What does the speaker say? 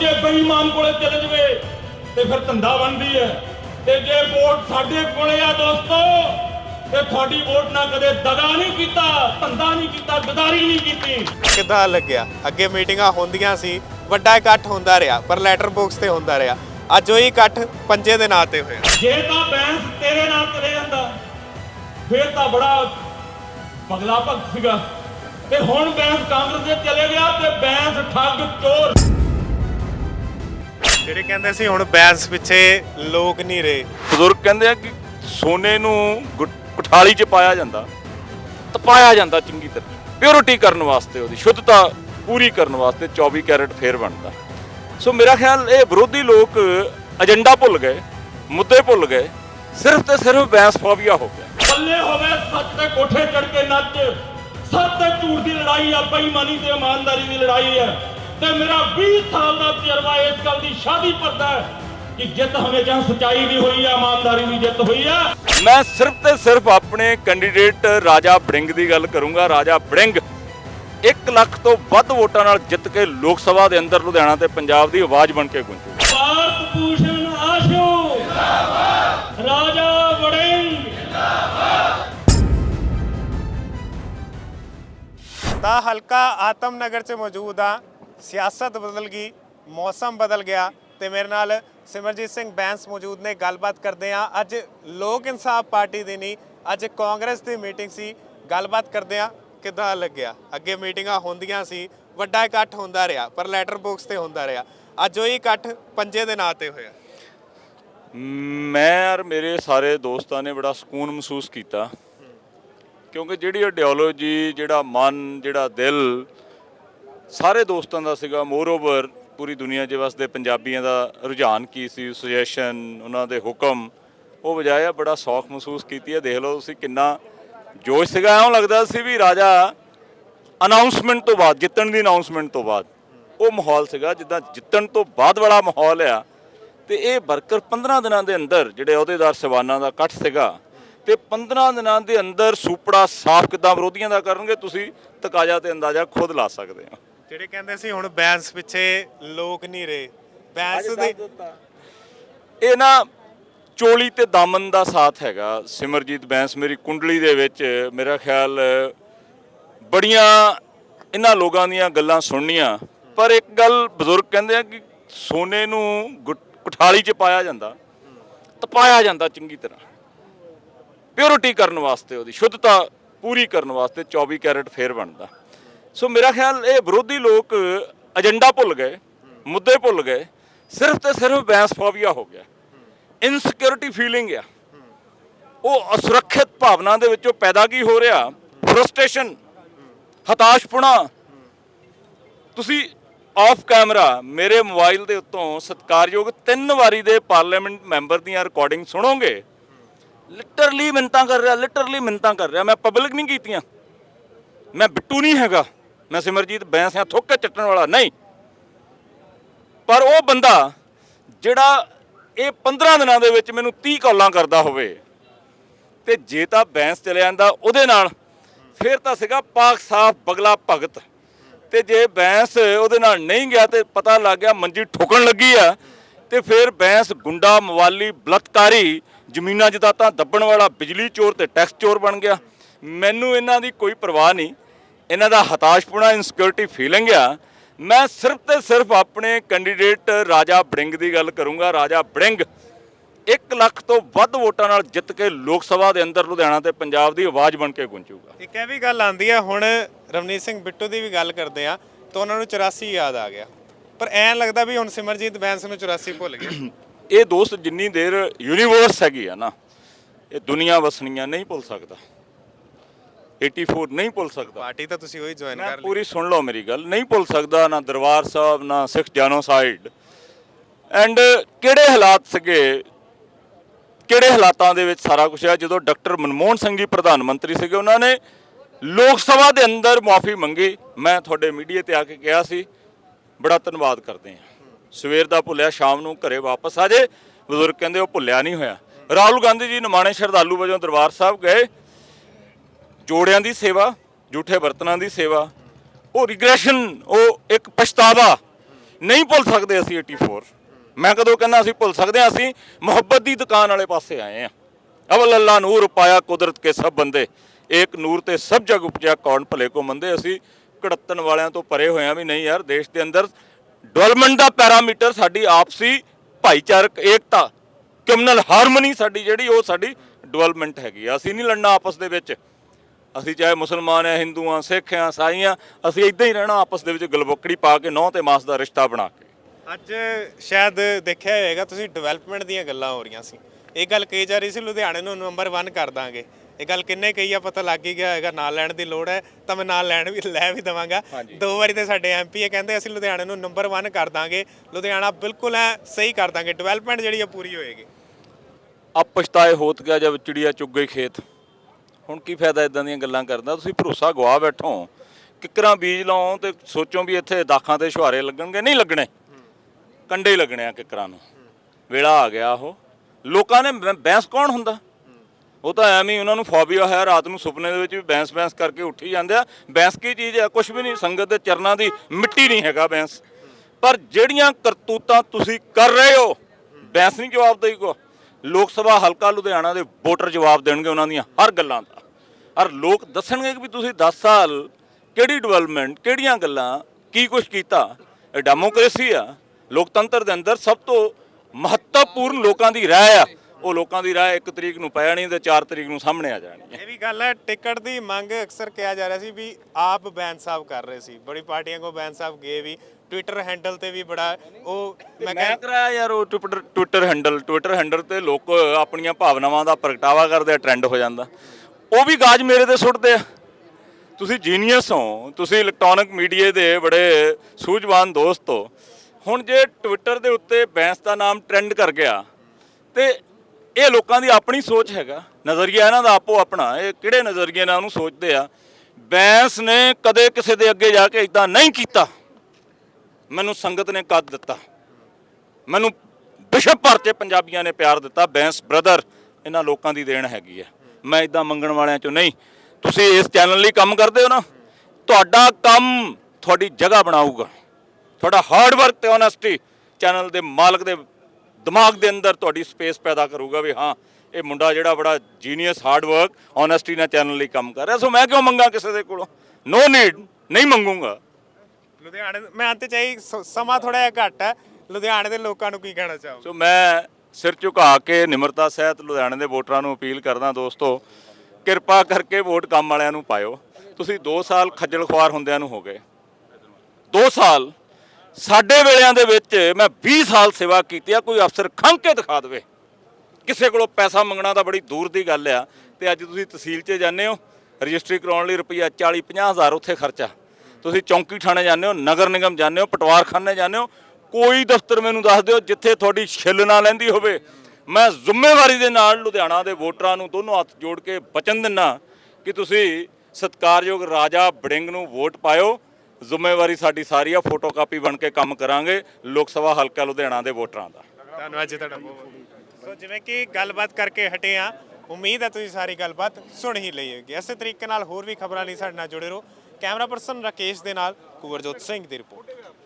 ਜੇ ਬੇਈਮਾਨ ਕੋਲੇ ਚਲੇ ਜਵੇ ਤੇ ਫਿਰ ਧੰਦਾ ਬਣਦੀ ਹੈ। ਤੇ ਜੇ ਵੋਟ ਸਾਡੇ ਕੋਲੇ ਆ ਦੋਸਤੋ ਤੇ ਤੁਹਾਡੀ ਵੋਟ ਨਾਲ ਕਦੇ ਦਗਾ ਨਹੀਂ ਕੀਤਾ ਧੰਦਾ ਨਹੀਂ ਕੀਤਾ ਗਦਾਰੀ ਨਹੀਂ ਕੀਤੀ। ਕਿੱਦਾਂ ਲੱਗਿਆ? ਅੱਗੇ ਮੀਟਿੰਗਾਂ ਹੁੰਦੀਆਂ ਸੀ ਵੱਡਾ ਇਕੱਠ ਹੁੰਦਾ ਰਿਹਾ ਪਰ ਲੈਟਰ ਬਾਕਸ ਤੇ ਹੁੰਦਾ ਰਿਹਾ। ਅੱਜ ਉਹੀ ਇਕੱਠ ਪੰਜੇ ਦੇ ਨਾਂ ਤੇ ਹੋਇਆ। ਜੇ ਤਾਂ ਬੈਂਸ ਤੇਰੇ ਨਾਲ ਚਲੇ ਜਾਂਦਾ ਫਿਰ ਤਾਂ ਬੜਾ ਪਗਲਾ ਭਗਤ ਸੀਗਾ। ਤੇ ਹੁਣ ਬੈਂਸ ਕਾਂਗਰਸ ਦੇ ਚਲੇ ਗਿਆ ਤੇ ਬੈਂਸ ਠੱਗ ਚੋਰ। ਜਿਹੜੇ ਕਹਿੰਦੇ ਸੀ ਹੁਣ ਬੈਂਸ ਪਿੱਛੇ ਲੋਕ ਨਹੀਂ ਰਹੇ। ਬਜ਼ੁਰਗ ਕਹਿੰਦੇ ਆ ਕਿ ਸੋਨੇ ਨੂੰ ਗੁ- ਕੁਠਾਲੀ 'ਚ ਪਾਇਆ ਜਾਂਦਾ। ਤਪਾਇਆ ਜਾਂਦਾ ਚੰਗੀ ਤਰ੍ਹਾਂ। ਪਿਓਰਿਟੀ ਕਰਨ ਵਾਸਤੇ ਉਹਦੀ ਸ਼ੁੱਧਤਾ ਪੂਰੀ ਕਰਨ ਵਾਸਤੇ 24 ਕੈਰਟ ਫੇਰ ਬਣਦਾ। ਸੋ ਮੇਰਾ ਖਿਆਲ ਇਹ ਵਿਰੋਧੀ ਲੋਕ ਏਜੰਡਾ ਭੁੱਲ ਗਏ ਮੁੱਦੇ ਭੁੱਲ ਗਏ ਸਿਰਫ ਤੇ ਸਿਰਫ ਬੈਂਸ ਫੋਬੀਆ ਹੋ ਗਿਆ। ਬੱਲੇ ਹੋਵੇ ਸੱਚ ਦੇ ਕੋਠੇ ਚੜ ਕੇ ਨੱਚ ਸੱਚ ਤੇ ਝੂਠ ਦੀ ਲੜਾਈ ਆ ਬੇਈਮਾਨੀ ਤੇ ਇਮਾਨਦਾਰੀ ਦੀ ਲੜਾਈ ਹੈ ਤੇ ਮੇਰਾ 20 ਸਾਲ ਦਾ ਤਜਰਬਾ ਇਸ ਗੱਲ ਦੀ ਸ਼ਾਦੀ ਪਰਦਾ ਹੈ ਕਿ ਜਿੱਤ ਹਮੇਸ਼ਾ ਸਚਾਈ ਦੀ ਹੋਈ ਹੈ ਇਮਾਨਦਾਰੀ ਦੀ ਜਿੱਤ ਹੋਈ ਹੈ ਮੈਂ ਸਿਰਫ ਤੇ ਸਿਰਫ ਆਪਣੇ ਕੈਂਡੀਡੇਟ ਰਾਜਾ ਬੜਿੰਗ ਦੀ ਗੱਲ ਕਰੂੰਗਾ। ਰਾਜਾ ਬੜਿੰਗ 1 ਲੱਖ ਤੋਂ ਵੱਧ ਵੋਟਾਂ ਨਾਲ ਜਿੱਤ ਕੇ ਲੋਕ ਸਭਾ ਦੇ ਅੰਦਰ ਲੁਧਿਆਣਾ ਤੇ ਪੰਜਾਬ ਦੀ ਆਵਾਜ਼ ਬਣ ਕੇ ਗੂੰਜੂ। ਭਾਰਤ ਭੂਸ਼ਣ ਆਸ਼ੂ। ਰਾਜਾ ਵੜਿੰਗ। ਤਾਂ ਹਲਕਾ ਆਤਮਨਗਰ 'ਚ ਮੌਜੂਦ ਆ। ਸਿਆਸਤ ਬਦਲ ਗਈ, ਮੌਸਮ ਬਦਲ ਗਿਆ ਤੇ ਮੇਰੇ ਨਾਲ ਸਿਮਰਜੀਤ ਸਿੰਘ ਬੈਂਸ ਮੌਜੂਦ ਨੇ, ਗੱਲਬਾਤ ਕਰਦੇ ਆ ਅੱਜ ਲੋਕ ਇਨਸਾਫ ਪਾਰਟੀ ਦੀ ਨਹੀਂ, ਅੱਜ ਕਾਂਗਰਸ ਦੀ ਮੀਟਿੰਗ ਸੀ। ਗੱਲਬਾਤ ਕਰਦੇ ਆ ਕਿੱਦਾਂ ਲੱਗਿਆ? ਅੱਗੇ ਮੀਟਿੰਗਾਂ ਹੁੰਦੀਆਂ ਸੀ, ਵੱਡਾ ਇਕੱਠ ਹੁੰਦਾ ਰਿਹਾ, ਪਰ ਲੈਟਰ ਬਾਕਸ ਤੇ ਹੁੰਦਾ ਰਿਹਾ। ਅੱਜ ਉਹੀ ਇਕੱਠ ਪੰਜੇ ਦੇ ਨਾਂ ਤੇ ਹੋਇਆ। ਮੈਂ ਔਰ ਮੇਰੇ ਸਾਰੇ ਦੋਸਤਾਂ ਨੇ ਬੜਾ ਸਕੂਨ ਮਹਿਸੂਸ ਕੀਤਾ। ਕਿਉਂਕਿ ਜਿਹੜੀ ਆਈਡੀਓਲੋਜੀ ਜਿਹੜਾ ਮਨ, ਜਿਹੜਾ ਦਿਲ ਸਾਰੇ ਦੋਸਤਾਂ ਦਾ ਸੀਗਾ। ਮੋਰ ਓਵਰ ਪੂਰੀ ਦੁਨੀਆ 'ਚ ਵਸਦੇ ਪੰਜਾਬੀਆਂ ਦਾ ਰੁਝਾਨ ਕੀ ਸੀ? ਸੁਜੈਸ਼ਨ ਉਹਨਾਂ ਦੇ ਹੁਕਮ, ਉਹ ਬਜਾਇਆ ਬੜਾ ਸੌਖ ਮਹਿਸੂਸ ਕੀਤੀ ਹੈ ਦੇਖ ਲਓ ਤੁਸੀਂ ਕਿੰਨਾ ਜੋਸ਼ ਸੀਗਾ। ਐਂ ਲੱਗਦਾ ਸੀ ਵੀ ਰਾਜਾ ਅਨਾਉਂਸਮੈਂਟ ਤੋਂ ਬਾਅਦ, ਜਿੱਤਣ ਦੀ ਅਨਾਉਂਸਮੈਂਟ ਤੋਂ ਬਾਅਦ, ਉਹ ਮਾਹੌਲ ਸੀਗਾ ਜਿੱਦਾਂ ਜਿੱਤਣ ਤੋਂ ਬਾਅਦ ਵਾਲਾ ਮਾਹੌਲ ਆ। ਤੇ ਇਹ ਵਰਕਰ 15 ਦਿਨਾਂ ਦੇ ਅੰਦਰ ਜਿਹੜੇ ਅਹੁਦੇਦਾਰ ਸਵਾਨਾਂ ਦਾ ਇਕੱਠ ਸੀਗਾ, ਤੇ 15 ਦਿਨਾਂ ਦੇ ਅੰਦਰ ਸੂਪੜਾ ਸਾਫ਼ ਕਿੱਦਾਂ ਵਿਰੋਧੀਆਂ ਦਾ ਕਰਨਗੇ, ਤੁਸੀਂ ਤਕਾਜ਼ਾ ਤੇ ਅੰਦਾਜ਼ਾ ਖੁਦ ਲਾ ਸਕਦੇ ਹੋ। ਜਿਹੜੇ ਕਹਿੰਦੇ ਸੀ ਹੁਣ ਬੈਂਸ ਪਿੱਛੇ ਲੋਕ ਨਹੀਂ ਰਹੇ। ਬੈਂਸ ਦੇ ਇਹ ਨਾ ਚੋਲੀ ਤੇ ਦਾਮਨ ਦਾ ਸਾਥ ਹੈਗਾ। ਸਿਮਰਜੀਤ ਬੈਂਸ ਮੇਰੀ ਕੁੰਡਲੀ ਦੇ ਵਿੱਚ ਮੇਰਾ ਖਿਆਲ ਬੜੀਆਂ ਇਹਨਾਂ ਲੋਕਾਂ ਦੀਆਂ ਗੱਲਾਂ ਸੁਣਨੀਆਂ। ਪਰ ਇੱਕ ਗੱਲ ਬਜ਼ੁਰਗ ਕਹਿੰਦੇ ਆ ਕਿ ਸੋਨੇ ਨੂੰ ਕੁਠਾਲੀ 'ਚ ਪਾਇਆ ਜਾਂਦਾ। ਤਪਾਇਆ ਜਾਂਦਾ ਚੰਗੀ ਤਰ੍ਹਾਂ। ਪਿਓਰਿਟੀ ਕਰਨ ਵਾਸਤੇ ਉਹਦੀ ਸ਼ੁੱਧਤਾ ਪੂਰੀ ਕਰਨ ਵਾਸਤੇ 24 ਕੈਰਟ ਫੇਰ ਬਣਦਾ। ਸੋ ਮੇਰਾ ਖਿਆਲ ਇਹ ਵਿਰੋਧੀ ਲੋਕ ਏਜੰਡਾ ਭੁੱਲ ਗਏ, ਮੁੱਦੇ ਭੁੱਲ ਗਏ, ਸਿਰਫ ਤੇ ਸਿਰਫ ਬੈਂਸ ਫੋਬੀਆ ਹੋ ਗਿਆ। ਇਨਸਿਕਿਉਰਿਟੀ ਫੀਲਿੰਗ ਆ। ਉਹ ਅਸੁਰੱਖਿਅਤ ਭਾਵਨਾ ਦੇ ਵਿੱਚੋਂ ਪੈਦਾ ਕੀ ਹੋ ਰਿਹਾ ਫਰਸਟ੍ਰੇਸ਼ਨ ਹਤਾਸ਼ਪੁਣਾ। ਤੁਸੀਂ ਆਫ ਕੈਮਰਾ ਮੇਰੇ ਮੋਬਾਈਲ ਦੇ ਉੱਤੋਂ ਸਤਿਕਾਰਯੋਗ ਤਿੰਨ ਵਾਰੀ ਦੇ ਪਾਰਲੀਮੈਂਟ ਮੈਂਬਰ ਦੀਆਂ ਰਿਕਾਰਡਿੰਗ ਸੁਣੋਗੇ। ਲਿਟਰਲੀ ਮਿੰਤਾਂ ਕਰ ਰਿਹਾ ਲਿਟਰਲੀ ਮਿੰਤਾਂ ਕਰ ਰਿਹਾ। ਮੈਂ ਪਬਲਿਕ ਨਹੀਂ ਕੀਤੀਆਂ। ਮੈਂ ਬਿੱਟੂ ਨਹੀਂ ਹੈਗਾ। ਮੈਂ ਸਿਮਰਜੀਤ ਬੈਂਸ ਆ, ਥੁੱਕ ਕੇ ਚੱਟਣ ਵਾਲਾ, ਨਹੀਂ। ਪਰ ਉਹ ਬੰਦਾ ਜਿਹੜਾ ਇਹ 15 ਦਿਨਾਂ ਦੇ ਵਿੱਚ ਮੈਨੂੰ 30 ਕਾਲਾਂ ਕਰਦਾ ਹੋਵੇ, ਤੇ ਜੇ ਤਾਂ ਬੈਂਸ ਚਲੇ ਜਾਂਦਾ ਉਹਦੇ ਨਾਲ, ਫਿਰ ਤਾਂ ਸੀਗਾ ਪਾਕ ਸਾਫ਼ ਬਗਲਾ ਭਗਤ। ਤੇ ਜੇ ਬੈਂਸ ਉਹਦੇ ਨਾਲ ਨਹੀਂ ਗਿਆ ਤੇ ਪਤਾ ਲੱਗ ਗਿਆ ਮੰਜੀ ਠੋਕਣ ਲੱਗੀ ਆ, ਤੇ ਫਿਰ ਬੈਂਸ ਗੁੰਡਾ, ਮਵਾਲੀ, ਬਲਤਕਾਰੀ, ਜ਼ਮੀਨਾਂ ਜਦਾਤਾਂ ਦੱਬਣ ਵਾਲਾ ਬਿਜਲੀ ਚੋਰ ਤੇ ਟੈਕਸ ਚੋਰ ਬਣ ਗਿਆ। ਮੈਨੂੰ ਇਹਨਾਂ ਦੀ ਕੋਈ ਪਰਵਾਹ ਨਹੀਂ। ਇਹਨਾਂ ਦਾ ਹਤਾਸ਼ਪੁਣਾ ਇਨਸਿਕਿਉਰਿਟੀ ਫੀਲਿੰਗ ਆ। ਮੈਂ ਸਿਰਫ ਤੇ ਸਿਰਫ ਆਪਣੇ ਕੈਂਡੀਡੇਟ ਰਾਜਾ ਬੜਿੰਗ ਦੀ ਗੱਲ ਕਰੂੰਗਾ। ਰਾਜਾ ਬੜਿੰਗ 1 ਲੱਖ ਤੋਂ ਵੱਧ ਵੋਟਾਂ ਨਾਲ ਜਿੱਤ ਕੇ ਲੋਕ ਸਭਾ ਦੇ ਅੰਦਰ ਲੁਧਿਆਣਾ ਤੇ ਪੰਜਾਬ ਦੀ ਆਵਾਜ਼ ਬਣ ਕੇ ਗੂੰਜੂਗਾ। ਇੱਕ ਇਹ ਵੀ ਗੱਲ ਆਂਦੀ ਹੈ ਹੁਣ ਰਵਨੀਤ ਸਿੰਘ ਬਿੱਟੂ ਦੀ ਵੀ ਗੱਲ ਕਰਦੇ ਆ ਤਾਂ ਉਹਨਾਂ ਨੂੰ 84 ਯਾਦ ਆ ਗਿਆ। ਪਰ ਐਂ ਲੱਗਦਾ ਵੀ ਹੁਣ ਸਿਮਰਜੀਤ ਬੈਂਸ ਨੂੰ 84 ਭੁੱਲ ਗਏ ਇਹ ਦੋਸਤ ਜਿੰਨੀ ਦੇਰ ਯੂਨੀਵਰਸ ਹੈਗੀ ਆ ਨਾ ਇਹ ਦੁਨੀਆ ਵਸਣੀਆਂ ਨਹੀਂ ਭੁੱਲ ਸਕਦਾ। 84 ਨਹੀਂ ਭੁੱਲ ਸਕਦਾ। ਪਾਰਟੀ ਤਾਂ ਤੁਸੀਂ ਉਹੀ ਜੁਆਇਨ ਮੈਂ ਕਰ ਲਈ। ਪੂਰੀ ਸੁਣ ਲਓ ਮੇਰੀ ਗੱਲ। ਨਹੀਂ ਭੁੱਲ ਸਕਦਾ ਨਾ ਦਰਬਾਰ ਸਾਹਿਬ ਨਾ ਸਿੱਖ ਜੈਨੋਸਾਈਡ ਐਂਡ ਕਿਹੜੇ ਹਾਲਾਤ ਸੀਗੇ? ਕਿਹੜੇ ਹਾਲਾਤਾਂ ਦੇ ਵਿੱਚ ਸਾਰਾ ਕੁਝ ਹੈ ਜਦੋਂ ਡਾਕਟਰ ਮਨਮੋਹਨ ਸਿੰਘ ਜੀ ਪ੍ਰਧਾਨ ਮੰਤਰੀ ਸੀਗੇ ਉਹਨਾਂ ਨੇ ਲੋਕ ਸਭਾ ਦੇ ਅੰਦਰ ਮਾਫੀ ਮੰਗੀ। ਮੈਂ ਤੁਹਾਡੇ ਮੀਡੀਆ ਤੇ ਆ ਕੇ ਕਿਹਾ ਸੀ ਬੜਾ ਧੰਨਵਾਦ ਕਰਦੇ ਹਾਂ। ਸਵੇਰ ਦਾ ਭੁੱਲਿਆ ਸ਼ਾਮ ਨੂੰ ਘਰੇ ਵਾਪਸ ਆ ਜੇ। ਬਜ਼ੁਰਗ ਕਹਿੰਦੇ ਉਹ ਭੁੱਲਿਆ ਨਹੀਂ ਹੋਇਆ। ਰਾਹੁਲ ਗਾਂਧੀ ਜੀ ਨਿਮਾਣੇ ਸ਼ਰਧਾਲੂ ਵਜੋਂ ਦਰਬਾਰ ਸਾਹਿਬ ਗਏ। ਜੋੜਿਆਂ ਦੀ ਸੇਵਾ ਝੂਠੇ ਬਰਤਨਾਂ ਦੀ ਸੇਵਾ, ਉਹ ਰਿਗਰੈਸ਼ਨ ਉਹ ਇੱਕ ਪਛਤਾਵਾ। ਨਹੀਂ ਭੁੱਲ ਸਕਦੇ ਅਸੀਂ 84 ਮੈਂ ਕਦੋਂ ਕਹਿੰਦਾ ਅਸੀਂ ਭੁੱਲ ਸਕਦੇ ਹਾਂ ਅਸੀਂ, ਮੁਹੱਬਤ ਦੀ ਦੁਕਾਨ ਵਾਲੇ ਪਾਸੇ ਆਏ ਆ ਅਵਲ ਅੱਲਾ ਨੂਰ ਪਾਇਆ ਕੁਦਰਤ ਕੇ ਸਭ ਬੰਦੇ। ਏਕ ਨੂਰ ਤੇ ਸਭ ਜਗ ਉਪਜਿਆ ਕੌਣ ਭਲੇ ਕੋ ਮੰਦੇ। ਅਸੀਂ ਕੜੱਤਨ ਵਾਲਿਆਂ ਤੋਂ ਪਰੇ ਹੋਏ ਆ ਵੀ ਨਹੀਂ ਯਾਰ, ਦੇਸ਼ ਦੇ ਅੰਦਰ ਡਿਵੈਲਪਮੈਂਟ ਦਾ ਪੈਰਾਮੀਟਰ ਸਾਡੀ ਆਪਸੀ ਭਾਈਚਾਰਕ ਏਕਤਾ ਕਮਨਲ ਹਾਰਮਨੀ ਸਾਡੀ ਜਿਹੜੀ ਉਹ ਸਾਡੀ ਡਿਵੈਲਪਮੈਂਟ ਹੈਗੀ ਆ। ਅਸੀਂ ਨਹੀਂ ਲੜਨਾ ਆਪਸ ਦੇ ਵਿੱਚ। ਅਸੀਂ ਚਾਹੇ ਮੁਸਲਮਾਨ ਆ ਹਿੰਦੂ ਆ ਸਿੱਖ ਆ ਸਾਈ ਆ ਅਸੀਂ ਇਦਾਂ ਹੀ ਰਹਿਣਾ ਆਪਸ ਦੇ ਵਿੱਚ ਗਲਬੋਕੜੀ ਪਾ ਕੇ ਨੌ ਤੇ ਮਾਸ ਦਾ ਰਿਸ਼ਤਾ ਬਣਾ ਕੇ। ਅੱਜ ਸ਼ਾਇਦ ਦੇਖਿਆ ਹੋਵੇਗਾ ਤੁਸੀਂ ਡਿਵੈਲਪਮੈਂਟ ਦੀਆਂ ਗੱਲਾਂ ਹੋ ਰਹੀਆਂ ਸੀ। ਇਹ ਗੱਲ ਕਹੀ ਜਾ ਰਹੀ ਸੀ ਲੁਧਿਆਣੇ ਨੂੰ ਨੰਬਰ 1 ਕਰ ਦਾਂਗੇ। ਇਹ ਗੱਲ ਕਿੰਨੇ ਕਹੀ ਆ ਪਤਾ ਲੱਗ ਹੀ ਗਿਆ ਹੋਵੇਗਾ ਨਾਲ ਲੈਣ ਦੀ ਲੋੜ ਹੈ ਤਾਂ ਮੈਂ ਨਾਲ ਲੈਣ ਵੀ ਲੈ ਵੀ ਦਵਾਂਗਾ। ਦੋ ਵਾਰੀ ਤੇ ਸਾਡੇ ਐਮਪੀ ਇਹ ਕਹਿੰਦੇ ਅਸੀਂ ਲੁਧਿਆਣੇ ਨੂੰ ਨੰਬਰ 1 ਕਰ ਦਾਂਗੇ। ਲੁਧਿਆਣਾ ਬਿਲਕੁਲ ਐ ਸਹੀ ਕਰ ਦਾਂਗੇ ਡਿਵੈਲਪਮੈਂਟ ਜਿਹੜੀ ਆ ਪੂਰੀ ਹੋਏਗੀ। ਅਬ ਪਛਤਾਏ ਹੋਤ ਗਿਆ ਜਦ ਚਿੜੀਆ ਚੁੱਗ ਗਈ ਖੇਤ। ਹੁਣ ਕੀ ਫਾਇਦਾ ਇਦਾਂ ਦੀਆਂ ਗੱਲਾਂ ਕਰਦਾ ਤੁਸੀਂ ਭਰੋਸਾ ਗਵਾ ਬੈਠੋ। ਕਿੱਕਰਾਂ ਬੀਜ ਲਾਓ ਤੇ ਸੋਚੋ ਵੀ ਇੱਥੇ ਦਾਖਾਂ ਤੇ ਛੁਹਾਰੇ ਲੱਗਣਗੇ। ਨਹੀਂ ਲੱਗਣੇ। ਕੰਡੇ ਹੀ ਲੱਗਣੇ ਆ ਕਿੱਕਰਾਂ ਨੂੰ। ਵੇਲਾ ਆ ਗਿਆ ਉਹ। ਲੋਕਾਂ ਨੇ ਬੈਂਸ ਕੌਣ ਹੁੰਦਾ? ਉਹ ਤਾਂ ਐਵੇਂ ਹੀ ਉਹਨਾਂ ਨੂੰ ਫੋਬੀਆ ਹੈ ਰਾਤ ਨੂੰ ਸੁਪਨੇ ਦੇ ਵਿੱਚ ਵੀ ਬੈਂਸ ਬੈਂਸ ਕਰਕੇ ਉੱਠੀ ਜਾਂਦੇ ਆ। ਬੈਂਸ ਕੀ ਚੀਜ਼ ਹੈ ਕੁਝ ਵੀ ਨਹੀਂ। ਸੰਗਤ ਦੇ ਚਰਨਾਂ ਦੀ ਮਿੱਟੀ ਨਹੀਂ ਹੈਗਾ ਬੈਂਸ। ਪਰ ਜਿਹੜੀਆਂ ਕਰਤੂਤਾਂ ਤੁਸੀਂ ਕਰ ਰਹੇ ਹੋ, ਬੈਂਸ ਨਹੀਂ ਜਵਾਬ ਦੇਈ ਕੋ ਲੋਕ ਸਭਾ ਹਲਕਾ ਲੁਧਿਆਣਾ ਦੇ ਵੋਟਰ ਜਵਾਬ ਦੇਣਗੇ ਉਹਨਾਂ ਦੀਆਂ ਹਰ ਗੱਲਾਂ ਦਾ। ਔਰ ਲੋਕ ਦੱਸਣਗੇ ਕਿ ਵੀ ਤੁਸੀਂ 10 ਸਾਲ ਕਿਹੜੀ ਡਿਵੈਲਪਮੈਂਟ ਕਿਹੜੀਆਂ ਗੱਲਾਂ, ਕੀ ਕੁਝ ਕੀਤਾ। ਇਹ ਡੈਮੋਕ੍ਰੇਸੀ ਆ। ਲੋਕਤੰਤਰ ਦੇ ਅੰਦਰ ਸਭ ਤੋਂ ਮਹੱਤਵਪੂਰਨ ਲੋਕਾਂ ਦੀ ਰਾਏ ਆ। ਉਹ ਲੋਕਾਂ ਦੀ ਰਾਏ 1 ਤਰੀਕ ਨੂੰ ਪੈ ਜਾਣੀ ਤੇ 4 ਤਰੀਕ ਨੂੰ ਸਾਹਮਣੇ ਆ ਜਾਣੀ ਇਹ ਵੀ ਗੱਲ ਹੈ, ਟਿਕਟ ਦੀ ਮੰਗ ਅਕਸਰ ਕਿਹਾ ਜਾ ਰਿਹਾ ਸੀ ਵੀ ਆਪ ਬੈਂਸ ਸਾਹਿਬ ਕਰ ਰਹੇ ਸੀ। ਬੜੀ ਪਾਰਟੀਆਂ ਕੋ ਬੈਂਸ ਸਾਹਿਬ ਗਏ ਵੀ। ਟਵਿੱਟਰ ਹੈਂਡਲ ਤੇ ਵੀ ਬੜਾ ਉਹ ਮੈਂ ਮੈਂ ਕਰਾਇਆ ਯਾਰ ਉਹ Twitter Twitter handle Twitter handle ਤੇ ਲੋਕ ਆਪਣੀਆਂ ਭਾਵਨਾਵਾਂ ਦਾ ਪ੍ਰਗਟਾਵਾ ਕਰਦੇ ਆ ਟ੍ਰੈਂਡ ਹੋ ਜਾਂਦਾ। ਉਹ ਵੀ ਗਾਜ ਮੇਰੇ ਤੇ ਸੁੱਟਦੇ ਆ। ਤੁਸੀਂ ਜੀਨੀਅਸ ਹੋ। ਤੁਸੀਂ ਇਲੈਕਟ੍ਰੋਨਿਕ ਮੀਡੀਆ ਦੇ ਬੜੇ ਸੂਝਵਾਨ ਦੋਸਤ ਹੋ। ਹੁਣ ਜੇ ਟਵਿੱਟਰ ਦੇ ਉੱਤੇ ਬੈਂਸ ਦਾ ਨਾਮ ਟ੍ਰੈਂਡ ਕਰ ਗਿਆ ਤੇ ਇਹ ਲੋਕਾਂ ਦੀ ਆਪਣੀ ਸੋਚ ਹੈਗਾ। ਨਜ਼ਰੀਆ ਇਹਨਾਂ ਦਾ ਆਪੋ ਆਪਣਾ। ਇਹ ਕਿਹੜੇ ਨਜ਼ਰੀਏ ਨਾਲ ਉਹਨੂੰ ਸੋਚਦੇ ਆ? ਬੈਂਸ ਨੇ ਕਦੇ ਕਿਸੇ ਦੇ ਅੱਗੇ ਜਾ ਕੇ ਇਦਾਂ ਨਹੀਂ ਕੀਤਾ। ਮੈਨੂੰ ਸੰਗਤ ਨੇ ਕੱਦ ਦਿੱਤਾ। ਮੈਨੂੰ ਵਿਸ਼ਵ ਭਰ 'ਤੇ ਪੰਜਾਬੀਆਂ ਨੇ ਪਿਆਰ ਦਿੱਤਾ, ਬੈਂਸ ਬ੍ਰਦਰ, ਇਹਨਾਂ ਲੋਕਾਂ ਦੀ ਦੇਣ ਹੈਗੀ ਹੈ ਮੈਂ ਇਦਾਂ ਮੰਗਣ ਵਾਲਿਆਂ 'ਚੋਂ ਨਹੀਂ। ਤੁਸੀਂ ਇਸ ਚੈਨਲ ਲਈ ਕੰਮ ਕਰਦੇ ਹੋ ਨਾ, ਤੁਹਾਡਾ ਕੰਮ ਤੁਹਾਡੀ ਜਗ੍ਹਾ ਬਣਾਊਗਾ। ਤੁਹਾਡਾ ਹਾਰਡ ਵਰਕ ਤੇ ਓਨੈਸਟੀ ਚੈਨਲ ਦੇ ਮਾਲਕ ਦੇ ਦਿਮਾਗ ਦੇ ਅੰਦਰ ਤੁਹਾਡੀ ਸਪੇਸ ਪੈਦਾ ਕਰੂਗਾ ਵੀ ਹਾਂ, ਇਹ ਮੁੰਡਾ ਜਿਹੜਾ ਬੜਾ ਜੀਨੀਅਸ ਹਾਰਡ ਵਰਕ ਓਨੈਸਟੀ ਨਾਲ ਚੈਨਲ ਲਈ ਕੰਮ ਕਰ ਰਿਹਾ। ਸੋ ਮੈਂ ਕਿਉਂ ਮੰਗਾ ਕਿਸੇ ਦੇ ਕੋਲੋਂ? ਨੋ ਨੀਡ ਨਹੀਂ ਮੰਗੂਗਾ। ਲੁਧਿਆਣੇ ਮੈਂ ਅੰਤ ਚਾਹੀ ਸਮਾਂ ਥੋੜਾ ਜਿਹਾ ਘੱਟ ਹੈ, ਲੁਧਿਆਣੇ ਦੇ ਲੋਕਾਂ ਨੂੰ ਕੀ ਕਹਿਣਾ ਚਾਹੋ ਸੋ ਮੈਂ ਸਿਰ ਝੁਕਾ ਕੇ ਨਿਮਰਤਾ ਸਹਿਤ ਲੁਧਿਆਣੇ ਦੇ ਵੋਟਰਾਂ ਨੂੰ ਅਪੀਲ ਕਰਦਾ ਦੋਸਤੋ, ਕਿਰਪਾ ਕਰਕੇ ਵੋਟ ਕੰਮ ਵਾਲਿਆਂ ਨੂੰ ਪਾਇਓ। ਤੁਸੀਂ 2 ਸਾਲ ਖੱਜਲ ਖੁਆਰ ਹੁੰਦਿਆਂ ਨੂੰ ਹੋ ਗਏ। 2 ਸਾਲ, ਸਾਡੇ ਵੇਲਿਆਂ ਦੇ ਵਿੱਚ ਮੈਂ 20 ਸਾਲ ਸੇਵਾ ਕੀਤੀ ਆ, ਕੋਈ ਅਫਸਰ ਖੰਘ ਕੇ ਦਿਖਾ ਦੇਵੇ। ਕਿਸੇ ਕੋਲੋਂ ਪੈਸਾ ਮੰਗਣਾ ਤਾਂ ਬੜੀ ਦੂਰ ਦੀ ਗੱਲ ਆ, ਤੇ ਅੱਜ ਤੁਸੀਂ ਤਹਿਸੀਲ 'ਚ ਜਾਂਦੇ ਹੋ, ਰਜਿਸਟਰੀ ਕਰਾਉਣ ਲਈ ਰੁਪਈਆ 40 50 ਹਜ਼ਾਰ ਉੱਥੇ ਖਰਚਾ। ਤੁਸੀਂ ਚੌਂਕੀ ਥਾਣੇ ਜਾਂਦੇ ਹੋ, ਨਗਰ ਨਿਗਮ ਜਾਂਦੇ ਹੋ, ਪਟਵਾਰਖਾਨੇ ਜਾਂਦੇ ਹੋ, ਕੋਈ ਦਫ਼ਤਰ ਮੈਨੂੰ ਦੱਸ ਦਿਓ ਜਿੱਥੇ ਤੁਹਾਡੀ ਛਿੱਲ ਨਾ ਲੈਂਦੀ ਹੋਵੇ। ਮੈਂ ਜ਼ਿੰਮੇਵਾਰੀ ਦੇ ਨਾਲ ਲੁਧਿਆਣਾ ਦੇ ਵੋਟਰਾਂ ਨੂੰ ਦੋਨੋਂ ਹੱਥ ਜੋੜ ਕੇ ਬਚਨ ਦਿੰਨਾ ਕਿ ਤੁਸੀਂ ਸਤਿਕਾਰਯੋਗ ਰਾਜਾ ਬੜਿੰਗ ਨੂੰ ਵੋਟ ਪਾਇਓ। ਜ਼ਿੰਮੇਵਾਰੀ ਸਾਡੀ ਸਾਰੀ ਆ, ਫੋਟੋ ਕਾਪੀ ਬਣ ਕੇ ਕੰਮ ਕਰਾਂਗੇ ਲੋਕ ਸਭਾ ਹਲਕਾ ਲੁਧਿਆਣਾ ਦੇ ਵੋਟਰਾਂ ਦਾ। ਧੰਨਵਾਦ ਜੀ ਤੁਹਾਡਾ ਬਹੁਤ ਸੋ ਜਿਵੇਂ ਕਿ ਗੱਲਬਾਤ ਕਰਕੇ ਹਟੇ ਆ, ਉਮੀਦ ਹੈ ਤੁਸੀਂ ਸਾਰੀ ਗੱਲਬਾਤ ਸੁਣ ਹੀ ਲਈ ਹੋਵੇਗੀ ਇਸੇ ਤਰੀਕੇ ਨਾਲ ਹੋਰ ਵੀ ਖਬਰਾਂ ਲਈ ਸਾਡੇ ਨਾਲ ਜੁੜੇ ਰਹੋ। ਕੈਮਰਾ ਪਰਸਨ ਰਾਕੇਸ਼ ਦੇ ਨਾਲ ਕੁਵਰਜੋਤ ਸਿੰਘ ਦੀ ਰਿਪੋਰਟ।